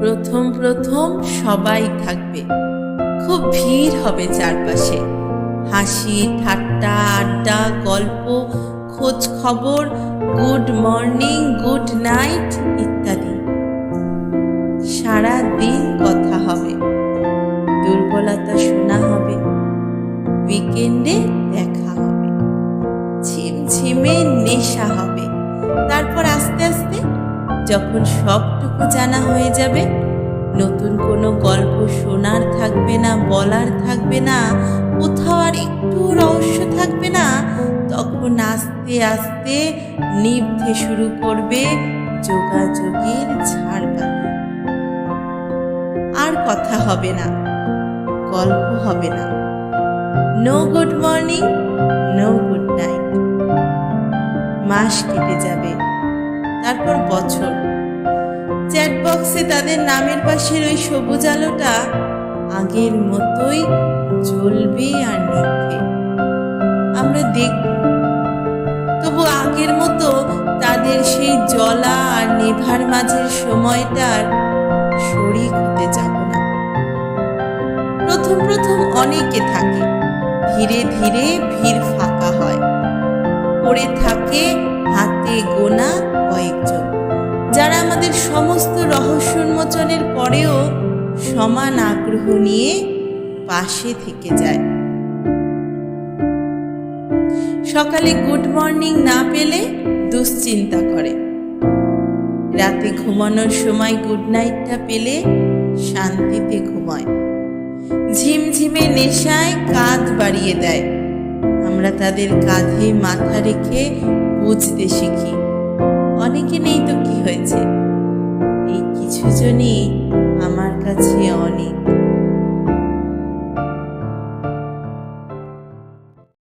প্রথম প্রথম সবাই থাকবে। খুব ভিড় হবে চারপাশে। হাসি, ঠাট্টা, আড্ডা, গল্প, খোঁজ খবর, গুড মর্নিং, গুড নাইট ইত্যাদি। সারা দিন কথা হবে। দুর্বলতা শোনা হবে। উইকেন্ডে দেখা হবে। ঝিমঝিমে নেশা হবে। যখন সবটুকু জানা হয়ে যাবে, নতুন কোনো গল্প শোনার থাকবে না, বলার থাকবে না, কোথাও আর একটু রহস্য থাকবে না, তখন আস্তে আস্তে নিভতে শুরু করবে যোগাযোগের ঝাড়বাতি আর কথা হবে না, গল্প হবে না। No good morning no good night মাস কেটে যাবে। তারপর বছর। চ্যাট বক্সে তাদের নামের পাশের ওই সবুজ আলোটা আগের মতোই জ্বলবে আর নিভবে আমরা দেখব। তবু আগের মতো তাদের সেই জলা আর নেভার মাঝের সময়টার শরিক হতে যাব না। প্রথম প্রথম অনেকে থাকে। ধীরে ধীরে ভিড় ফাঁকা। আমাদের সমস্ত রহস্য উন্মোচনের পরেও সমান আগ্রহ নিয়ে পাশে থেকে যায়। সকালে গুড মর্নিং না পেলে দুশ্চিন্তা করে। রাতে ঘুমানোর সময় গুড নাইটটা পেলে শান্তিতে ঘুমায়। ঝিমঝিমে নেশায় কাঁধ বাড়িয়ে দেয়। আমরা তাদের কাঁধে মাথা রেখে বুঝতে শিখি। অনেকে নেই তো কি হয়েছে? কিছু আমার কাছে অনেক